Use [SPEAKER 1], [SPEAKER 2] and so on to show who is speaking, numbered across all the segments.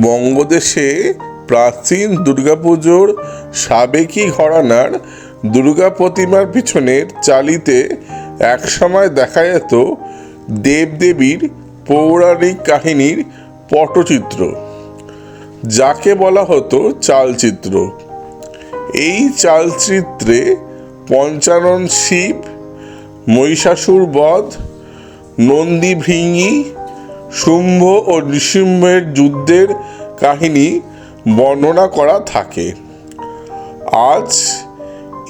[SPEAKER 1] বঙ্গদেশে প্রাচীন দুর্গাপুজোর সাবেকি ঘরানার দুর্গা প্রতিমার পিছনের চালিতে একসময় দেখা যেত দেবদেবীর পৌরাণিক কাহিনীর পটচিত্র, যাকে বলা হতো চালচিত্র। এই চালচিত্রে পঞ্চানন শিব, মহিষাসুর বধ, নন্দী ভৃঙ্গি শুম্ভ ও নৃসিংহের যুদ্ধের কাহিনী বর্ণনা করা থাকে। আজ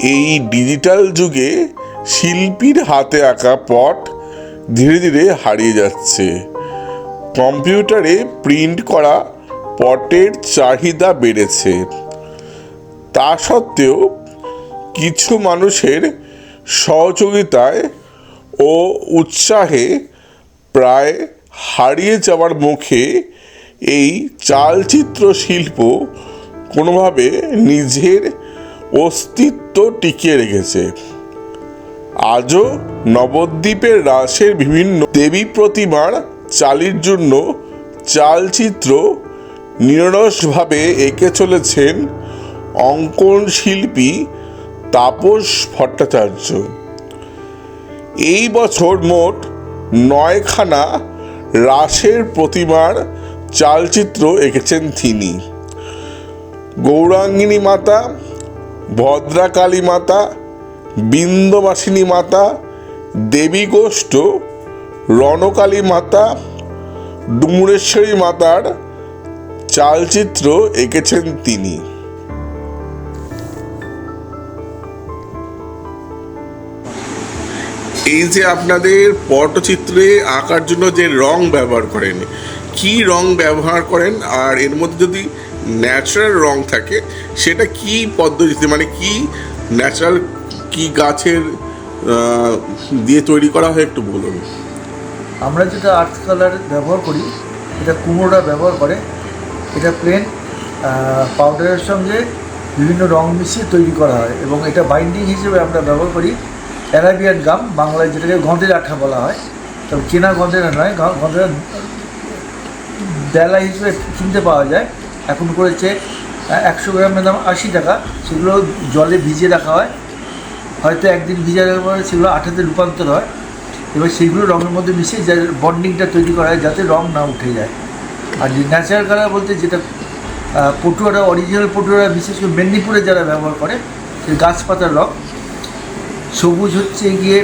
[SPEAKER 1] এই ডিজিটাল যুগে শিল্পীর হাতে আঁকা পট ধীরে ধীরে হারিয়ে যাচ্ছে। কম্পিউটারে প্রিন্ট করা পটের চাহিদা বেড়েছে। তা সত্ত্বেও কিছু মানুষের সহযোগিতায় ও উৎসাহে প্রায় হারিয়ে যাওয়ার মুখে এই চালচিত্র শিল্প কোনোভাবে নিজের অস্তিত্ব টিকিয়ে রেখেছে। আজও নবদ্বীপের রাসের বিভিন্ন দেবী প্রতিমার চালির জন্য চালচিত্র নিরসভাবে এঁকে চলেছেন অঙ্কন শিল্পী তাপস ভট্টাচার্য। এই বছর মোট নয়খানা রাসের প্রতিমার চালচিত্র এঁকেছেন তিনি। গৌরাঙ্গিনী মাতা, ভদ্রাকালী মাতা, বিন্দবাসিনী মাতা দেবী গোষ্ঠ রণকালী মাতা, ডুমুরেশ্বরী মাতার চালচিত্র এঁকেছেন তিনি। এই যে আপনাদের পটচিত্রে আঁকার জন্য যে রং ব্যবহার করেন, কি রং ব্যবহার করেন? আর এর মধ্যে যদি ন্যাচারাল রং থাকে, সেটা কি পদ্ধতিতে মানে কি ন্যাচারাল কি গাছের দিয়ে তৈরি করা হয় একটু বলুন।
[SPEAKER 2] আমরা যেটা আর্ট কালার ব্যবহার করি, এটা কুমড়োরা ব্যবহার করে। এটা প্লেন পাউডারের সঙ্গে বিভিন্ন রং মিশিয়ে তৈরি করা হয় এবং এটা বাইন্ডিং হিসেবে আমরা ব্যবহার করি। অ্যারাবিয়ান গাম, বাংলায় যেটাকে গঁদের আঠা বলা হয়। তো কেনা গঁদের নয় গ- গঁদের বেলা হিসেবে কিনতে পাওয়া যায়। এখন করেছে একশো গ্রামের দাম আশি টাকা। সেগুলো জলে ভিজিয়ে রাখা হয়। হয়তো একদিন ভিজে রাখার পরে সেগুলো আঠাতে রূপান্তর হয়। এবার সেইগুলো রঙের মধ্যে মিশিয়ে যা বন্ডিংটা তৈরি করা হয় যাতে রং না উঠে যায়। আর যে ন্যাচারাল কালার বলতে যেটা পটুয়ারা অরিজিনাল পটুয়ারা বিশেষ করে মেদিনীপুরে যারা ব্যবহার করে, সেই গাছপাতার রং। সবুজ হচ্ছে গিয়ে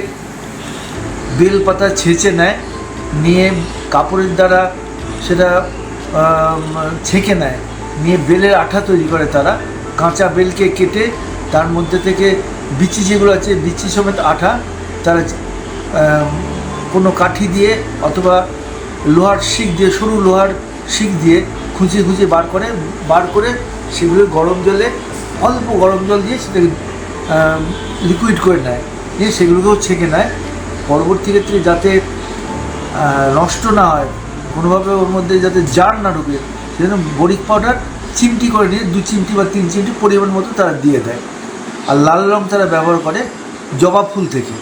[SPEAKER 2] বেলপাতা ছেঁচে নেয়, নিয়ে কাপড়ের দ্বারা সেটা ছেঁকে নেয়, নিয়ে বেলের আঠা তৈরি করে তারা, কাঁচা বেলকে কেটে তার মধ্যে থেকে বিচি যেগুলো আছে, বিচি সমেত আঠা তারা কোনো কাঠি দিয়ে অথবা লোহার শিক দিয়ে, সরু লোহার শিক দিয়ে খুঁজে খুঁজে বার করে বার করে সেগুলো গরম জলে, অল্প গরম জল দিয়ে সেটাকে লিকুইড করে নেয়। নিয়ে সেগুলোকেও ছেঁকে নেয়। পরবর্তী ক্ষেত্রে যাতে নষ্ট না হয়, কোনোভাবে ওর মধ্যে যাতে জার না ঢুকে, সেজন্য বরিক পাউডার চিমটি করে নিয়ে দু চিমটি বা তিন চিমটি পরিমাণ মতো তারা দিয়ে দেয়। আর লাল রং তারা ব্যবহার করে জবা ফুল থেকে।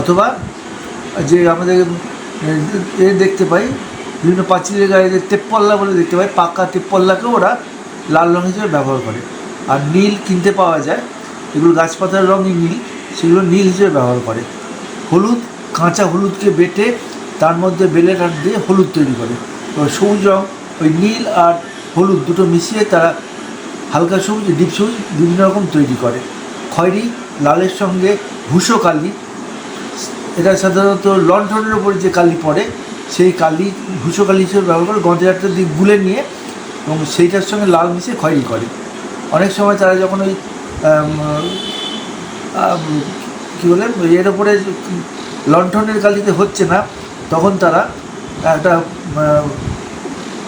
[SPEAKER 2] অথবা যে আমাদের এ দেখতে পাই, বিভিন্ন পাঁচিলের গায়ে যে তেপ্পল্লা বলে দেখতে পাই, পাকা তেপ্পল্লাকেও ওরা লাল রং হিসেবে ব্যবহার করে। আর নীল কিনতে পাওয়া যায় এগুলো গাছপাতার রঙই নীল সেগুলো নীল হিসেবে ব্যবহার করে। হলুদ, কাঁচা হলুদকে বেটে তার মধ্যে বেলের আট দিয়ে হলুদ তৈরি করে। সবুজ রং, ওই নীল আর হলুদ দুটো মিশিয়ে তারা হালকা সবুজ, ডিপ সবুজ বিভিন্ন রকম তৈরি করে। খয়েরি, লালের সঙ্গে ভূষো কালি। এটা সাধারণত লণ্ঠনের উপরে যে কালি পড়ে, সেই কালি ভূষো কালি হিসেবে ব্যবহার করে গঁদের একটা দিক গুলে নিয়ে এবং সেইটার সঙ্গে লাল মিশিয়ে খয়েরি করে। অনেক সময় তারা যখন ওই কী বলে, এর ওপরে লণ্ঠনের কালিতে হচ্ছে না, তখন তারা একটা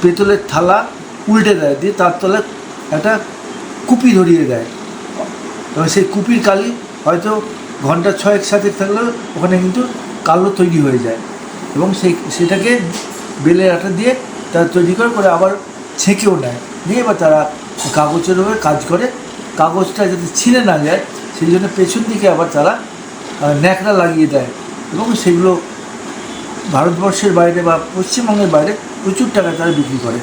[SPEAKER 2] পেতলের থালা উল্টে দেয়, দিয়ে তার তলায় একটা কুপি ধরিয়ে দেয়। এবং সেই কুপির কালি হয়তো ঘণ্টা ছয়েক সাথে থাকলেও ওখানে কিন্তু কালো তৈরি হয়ে যায়। এবং সেই, সেটাকে বেলের আটা দিয়ে তারা তৈরি করে, পরে আবার ছেঁকেও নেয়। নিয়ে এবার তারা কাগজের ওপরে কাজ করে কাগজটা যাতে ছিঁড়ে না যায়, সেই জন্য পেছন দিকে আবার তারা ন্যাকড়া লাগিয়ে দেয় এবং সেগুলো ভারতবর্ষের বাইরে বা পশ্চিমবঙ্গের বাইরে প্রচুর টাকা তারা বিক্রি করে।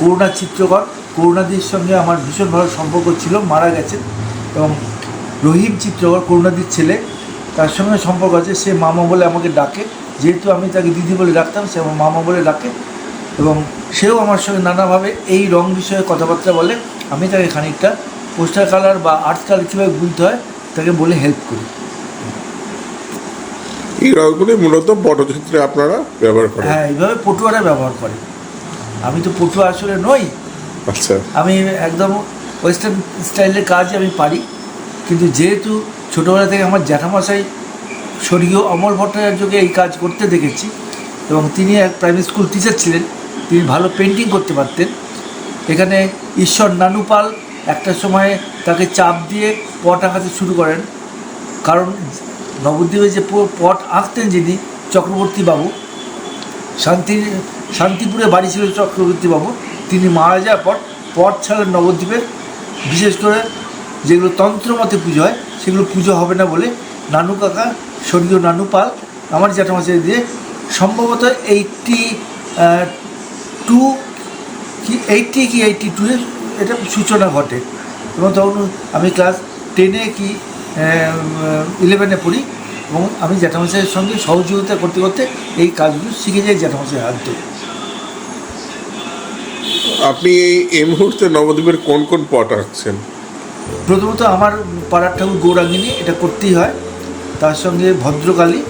[SPEAKER 2] করুণা চিত্রকর, করুণাদির সঙ্গে আমার ভীষণ ভালো সম্পর্ক ছিল, মারা গেছেন এবং রহিম চিত্রকর, করুণাদির ছেলে, তার সঙ্গে সম্পর্ক আছে। সে মামা বলে আমাকে ডাকে, যেহেতু আমি তাকে দিদি বলে ডাকতাম, সে আমার মামা বলে ডাকে এবং সেও আমার সঙ্গে নানাভাবে এই রং বিষয়ে কথাবার্তা বলে, আমি তাকে খানিকটা পোস্টার কালার বা আর্ট কালার কীভাবে বুঝতে হয় তাকে বলে হেল্প করি।
[SPEAKER 1] এই রঙগুলি মূলত পটচিত্রে আপনারা ব্যবহার করেন।
[SPEAKER 2] হ্যাঁ এইভাবে পটুয়ারা ব্যবহার করে। আমি তো পটুয়া আসলে নই।
[SPEAKER 1] আচ্ছা।
[SPEAKER 2] আমি একদম ওয়েস্টার্ন স্টাইলের কাজ আমি পারি। কিন্তু যেহেতু ছোটোবেলা থেকে আমার জ্যাঠামশাই স্বর্গীয় অমল ভট্টাচার্যকে এই কাজ করতে দেখেছি এবং তিনি এক প্রাইমারি স্কুল টিচার ছিলেন। তিনি ভালো পেন্টিং করতে পারতেন। এখানে ঈশ্বর নানুপাল একটা সময়ে তাকে চাপ দিয়ে পট আঁকাতে শুরু করেন। কারণ নবদ্বীপে যে পট আঁকতেন যিনি, চক্রবর্তী বাবু, শান্তি, শান্তিপুরে বাড়ি ছিল চক্রবর্তীবাবু তিনি মারা যাওয়ার পর পট ছাড়েন নবদ্বীপে বিশেষ করে যেগুলো তন্ত্রমতে পুজো হয়, সেগুলো পুজো হবে না বলে নানু কাকা, স্বর্গীয় নানু পাল, আমার জ্যাঠামাশাই দিয়ে সম্ভবত এইটটি টু, কি, এইটটি কি, এইটটি টুয়ে এটা সূচনা ঘটে। এবং তখন আমি ক্লাস টেনে কি ইলেভেনে পড়ি এবং আমি জ্যাঠামশাইয়ের সঙ্গে সহযোগিতা করতে করতে এই কাজগুলো শিখে যাই জ্যাঠামশাই হাত ধরে।
[SPEAKER 1] আপনি এই মুহূর্তে নবদ্বীপের কোন কোন পট আঁকছেন?
[SPEAKER 2] প্রথমত আমার পাড়ার ঠাকুর গৌরাঙ্গিনী এটা করতেই হয়। তার সঙ্গে ভদ্রকালী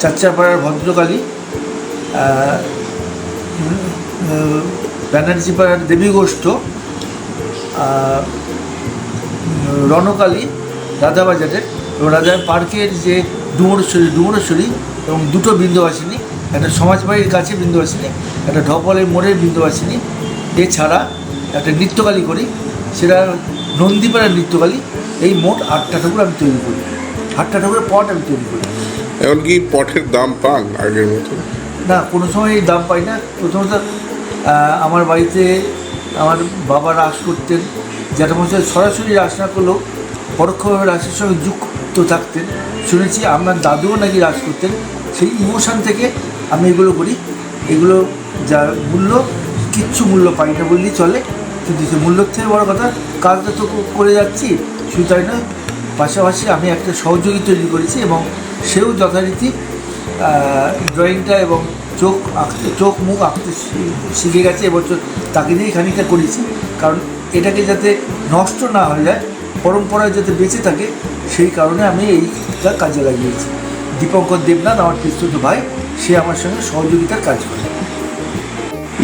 [SPEAKER 2] চাচ্চা পাড়ার ভদ্রকালী ব্যানার্জি পাড়ার দেবী গোষ্ঠ রণকালী রাধাবাজারের এবং রাজা পার্কের যে ডুমরেশ্বরী ডুমরেশ্বরী এবং দুটো বিন্দুবাসিনী একটা সমাজবাড়ির কাছে বিন্দুবাসিনী একটা ঢপলের মোড়ের বিন্দুবাসিনী এছাড়া একটা নৃত্যকালী করি সেটা নন্দীপাড়ার নৃত্যকালী এই মোট আটটা ঠাকুর আমি তৈরি করি। আটটা ঠাকুরের পট আমি তৈরি করি।
[SPEAKER 1] এমনকি পটের দাম পান আগের মতো?
[SPEAKER 2] না কোনো সময় এই দাম পাই না। প্রথমত আমার বাড়িতে আমার বাবা রাস করতেন, জ্যাঠামশাই সরাসরি রাস না করলেও পরোক্ষভাবে রাসের সঙ্গে যুক্ত থাকতেন। শুনেছি আমার দাদুও নাকি রাস করতেন। সেই ইমোশান থেকে আমি এগুলো করি। এগুলো যা মূল্য, কিচ্ছু মূল্য পাই না বললেই চলে। কিন্তু সে মূল্যর থেকে বড় কথা, কাজটা তো করে যাচ্ছি, শুধু তাই নয়, পাশাপাশি আমি একটা সহযোগী তৈরি করেছি এবং সেও যথারীতি ড্রয়িংটা এবং চোখ আঁকতে চোখ মুখ আঁকতে শিখে গেছে এবছর। তাকে দিয়েই খানিকটা করেছি। কারণ এটাকে যাতে নষ্ট না হয়ে যায় পরম্পরায় যাতে বেঁচে থাকে সেই কারণে আমি এইটা কাজে লাগিয়েছি। দীপঙ্কর দেবনাথ আমার পিস্তুত ভাই সে আমার সঙ্গে সহযোগিতার কাজ করে।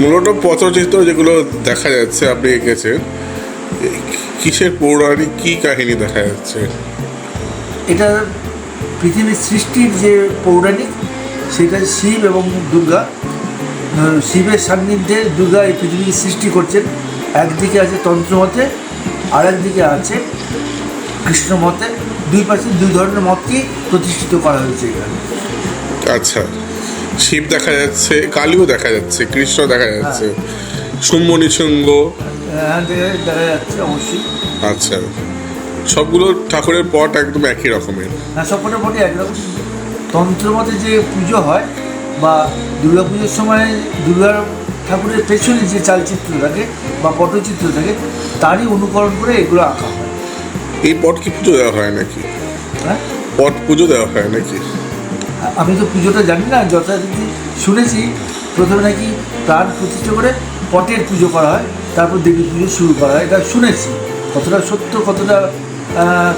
[SPEAKER 1] মূলত পথচিত্র যেগুলো দেখা যাচ্ছে আপনি এঁকেছেন কিসের পৌরাণিক কি কাহিনী দেখা যাচ্ছে?
[SPEAKER 2] এটা পৃথিবীর সৃষ্টির যে পৌরাণিক সেটা শিব এবং দুর্গা শিবের সান্নিধ্যে দুর্গা এই পৃথিবীকে সৃষ্টি করছেন। একদিকে আছে তন্ত্রমতে আর একদিকে আছে কৃষ্ণমতে দুই পাশে দুই ধরনের মতকেই প্রতিষ্ঠিত করা হয়েছে এখানে।
[SPEAKER 1] আচ্ছা শিব দেখা যাচ্ছে কালীও দেখা যাচ্ছে কৃষ্ণ দেখা যাচ্ছে শুম্ভ নিশুঙ্গ।
[SPEAKER 2] হ্যাঁ দেখা যাচ্ছে অবশ্যই।
[SPEAKER 1] আচ্ছা সবগুলো ঠাকুরের পট একদম একই রকমের।
[SPEAKER 2] হ্যাঁ সবকটা মোটে একরকম তন্ত্রমতে যে পুজো হয় বা দুর্গা পুজোর সময় দুর্গা ঠাকুরের পেছনে যে চালচিত্র থাকে বা পটচিত্র থাকে তারই অনুকরণ করে এগুলো আঁকা হয়।
[SPEAKER 1] এই পট কি পুজো দেওয়া হয় নাকি?
[SPEAKER 2] হ্যাঁ?
[SPEAKER 1] পট পুজো দেওয়া হয় নাকি?
[SPEAKER 2] আমি তো পুজোটা জানি না যথারীতি শুনেছি। প্রথমে নাকি প্রাণ প্রতিষ্ঠা করে পটের পুজো করা হয় তারপর দেবী পুজো শুরু করা হয়। এটা শুনেছি। কতটা সত্য কতটা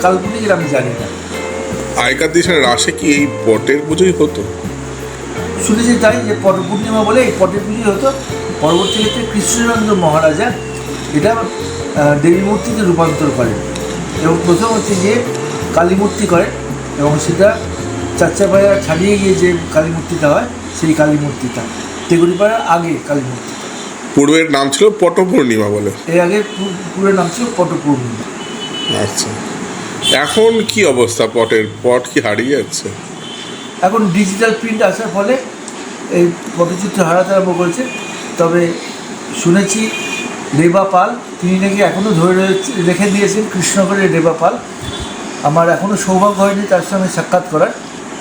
[SPEAKER 2] কাল্পনিক আমি জানি না।
[SPEAKER 1] আগেকার দেশের রাসে কি এই পটের পুজোই হতো?
[SPEAKER 2] শুনেছি তাই যে পট পূর্ণিমা বলে এই পটের পুজোই হতো। পরবর্তী ক্ষেত্রে কৃষ্ণচন্দ্র মহারাজা এটা দেবী মূর্তিতে রূপান্তর করেন এবং প্রথম হচ্ছে যে কালী মূর্তি করেন এবং সেটা চাচ্চাপাড়া ছাড়িয়ে গিয়ে যে কালী মূর্তিটা হয় সেই কালী মূর্তিটা তেগুড়িপাড়ার আগে কালী মূর্তি।
[SPEAKER 1] পূর্বের নাম ছিল পট পূর্ণিমা বলে।
[SPEAKER 2] এর আগে পু- পুরো নাম ছিল পট পূর্ণিমা
[SPEAKER 1] আচ্ছা। এখন কি অবস্থা? পটের পট কি হারিয়ে যাচ্ছে?
[SPEAKER 2] এখন ডিজিটাল প্রিন্ট আসার ফলে এই পটচিত্র হারাতে আরম্ভ করেছে। তবে শুনেছি রেবা পাল, তিনি নাকি এখনও ধরে রয়েছে, রেখে দিয়েছেন কৃষ্ণগড়ের রেবা পাল। আমার এখনও সৌভাগ্য হয়নি তার সঙ্গে সাক্ষাৎ করার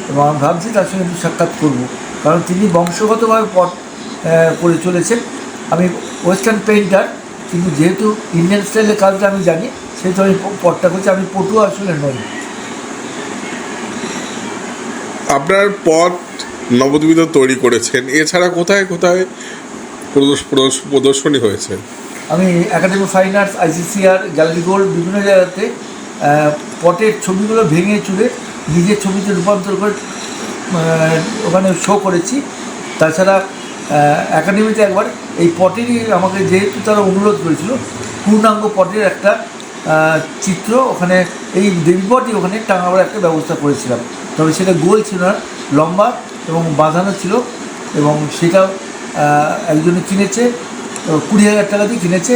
[SPEAKER 2] এবং আমি ভাবছি তার সঙ্গে একটু সাক্ষাৎ করব। কারণ তিনি বংশগতভাবে পট করে চলেছেন। আমি ওয়েস্টার্ন পেইন্টার, কিন্তু যেহেতু ইন্ডিয়ান স্টাইলের কাজটা আমি জানি সেহেতু আমি প- পটটা করছি আমি পটুয়া আসলে নই
[SPEAKER 1] আপনার পট নবদ্বীপে তৈরি করেছেন এছাড়া কোথায় কোথায় প্রদর্শ- প্রদর্শ- প্রদর্শনী হয়েছে?
[SPEAKER 2] আমি academy fine arts ICCR gallery gold বিভিন্ন জায়গাতে পটের ছবিগুলো ভেঙে চুলে নিজের ছবিতে রূপান্তর করে ওখানে শো করেছি। তাছাড়া একাডেমিতে একবার এই পটেরই আমাকে যেহেতু তারা অনুরোধ করেছিল পূর্ণাঙ্গ পটের একটা চিত্র ওখানে এই দেবীপটই ওখানে টাঙাবার একটা ব্যবস্থা করেছিলাম। তবে সেটা গোল ছিল না লম্বা এবং বাঁধানো ছিল এবং সেটাও আহ, একজনে কিনেছে কুড়ি হাজার টাকা দিয়ে কিনেছে।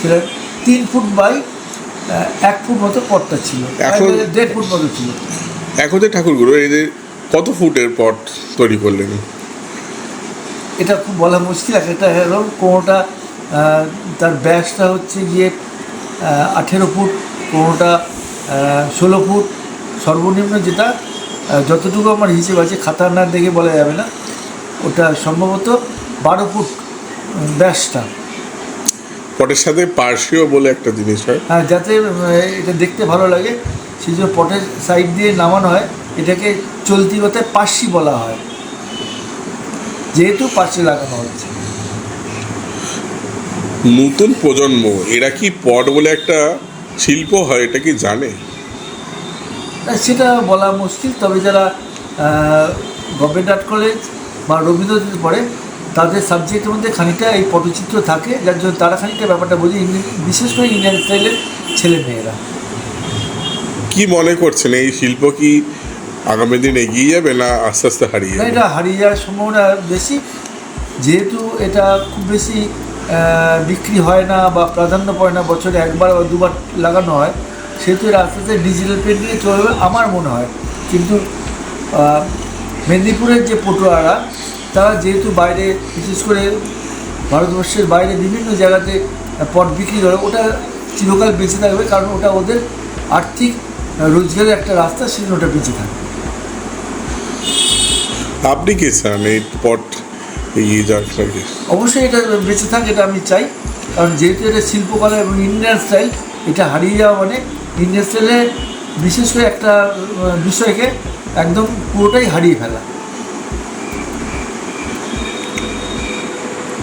[SPEAKER 2] সেটা তিন ফুট বাই এক ফুট মতো পটটা ছিল দেড় ফুট মতো ছিল।
[SPEAKER 1] এখন যে ঠাকুরগুলো এদের কত ফুটের পট তৈরি করলেন?
[SPEAKER 2] এটা খুব বলা মুশকিল এক একটা কোনোটা তার ব্যাসটা হচ্ছে গিয়ে আঠেরো ফুট কোনোটা ষোলো ফুট সর্বনিম্ন যেটা যতটুকু আমার হিসেব আছে খাতা না দেখে বলা যাবে না ওটা সম্ভবত বারো ফুট ব্যাসটা।
[SPEAKER 1] পটের সাথে পার্শ্বীয় বলে একটা জিনিস হয়।
[SPEAKER 2] হ্যাঁ যাতে এটা দেখতে ভালো লাগে সেই জন্য পটের সাইড দিয়ে নামানো হয় এটাকে চলতি কথায় পার্সি বলা হয় যেহেতু পার্সি লাগানো হচ্ছে
[SPEAKER 1] নতুন প্রজন্ম এরা কি পট বলে একটা শিল্প হয় এটা কি জানে?
[SPEAKER 2] সেটা বলা মুশকিল তবে যারা গভর্নমেন্ট আর্ট কলেজ বা রবীন্দ্রনাথ পড়ে তাদের সাবজেক্টের মধ্যে খানিকটা এই পটচিত্র থাকে যার জন্য তারা খানিকটা ব্যাপারটা বোঝে বিশেষ করে ইন্ডিয়ান স্টাইলের ছেলে মেয়েরা।
[SPEAKER 1] কি মনে করছেন এই শিল্প কি আগামী দিন এগিয়ে যাবে না আস্তে আস্তে হারিয়ে যাবে?
[SPEAKER 2] এটা হারিয়ে যাওয়ার সম্ভাবনা বেশি যেহেতু এটা খুব বেশি বিক্রি হয় না বা প্রাধান্য পায় না, বছরে একবার বা দুবার লাগানো হয় সেহেতু আস্তে আস্তে ডিজিটাল পেন্টিংয়ে চলে যাবে আমার মনে হয়। কিন্তু মেদিনীপুরের যে পটুয়ারা, তারা যেহেতু বাইরে, বিশেষ করে ভারতবর্ষের বাইরে বিভিন্ন জায়গাতে পট বিক্রি করে, ওটা চিরকাল বেঁচে থাকবে কারণ ওটা ওদের আর্থিক রোজগারের একটা রাস্তা, সেজন্য ওটা বেঁচে থাকবে।
[SPEAKER 1] আপনি কি চান এই পট এগিয়ে যাক নাকি
[SPEAKER 2] অবশ্যই এটা বেঁচে থাক এটা আমি চাই। কারণ যেহেতু এটা শিল্পকলা এবং ইন্ডিয়ান স্টাইল এটা হারিয়ে যাওয়া মানে ইন্ডিয়ান স্টাইলে বিশেষ করে একটা বিষয়কে একদম পুরোটাই হারিয়ে ফেলা।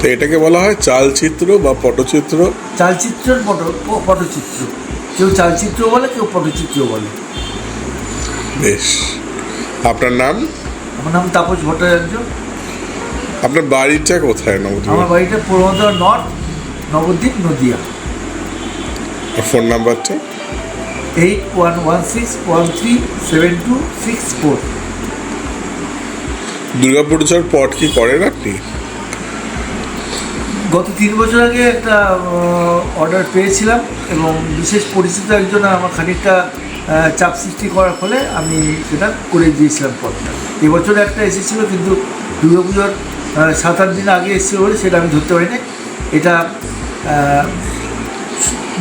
[SPEAKER 1] তো এটাকে বলা হয় চালচিত্র বা পটচিত্র।
[SPEAKER 2] চালচিত্রের পট পটচিত্র। কেউ চালচিত্র বলে কেউ পটচিত্র বলে।
[SPEAKER 1] বেশ। আপনার নাম?
[SPEAKER 2] আমার নাম তাপস ভট্টাচার্য।
[SPEAKER 1] আপনার বাড়িটা কোথায়? নবদ্বীপ?
[SPEAKER 2] আমার বাড়িটা পূর্বদর নর্থ নবদ্বীপ নদিয়া।
[SPEAKER 1] আর ফোন নাম্বারটা?
[SPEAKER 2] Eight one one six one three seven two six four.
[SPEAKER 1] দুর্গাপুজোর পট কি করেন আপনি?
[SPEAKER 2] গত তিন বছর আগে একটা অর্ডার পেয়েছিলাম এবং বিশেষ পরিচিত একজন আমার খানিকটা চাপ সৃষ্টি করার ফলে আমি সেটা করে দিয়েছিলাম পথটা এবছর একটা এসেছিল কিন্তু দুর্গাপুজোর সাত আট দিন আগে এসেছিল বলে সেটা আমি ধরতে পারিনি। এটা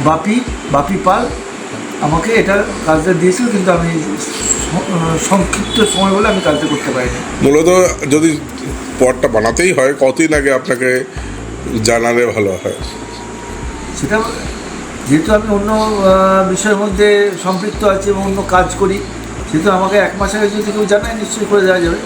[SPEAKER 2] বাপি বাপি পাল আমাকে এটা কাজটা দিয়েছিল কিন্তু আমি সংক্ষিপ্ত সময় বলে আমি কাজটা করতে পারিনি।
[SPEAKER 1] মূলত যদি পটটা বানাতেই হয় কতদিন আগে আপনাকে জানালে ভালো হয়?
[SPEAKER 2] সেটা যেহেতু আমি অন্য বিষয়ের মধ্যে সম্পৃক্ত আছি এবং অন্য কাজ করি সেহেতু আমাকে এক মাস আগে যদি কেউ জানায় নিশ্চয়ই করে দেওয়া যাবে।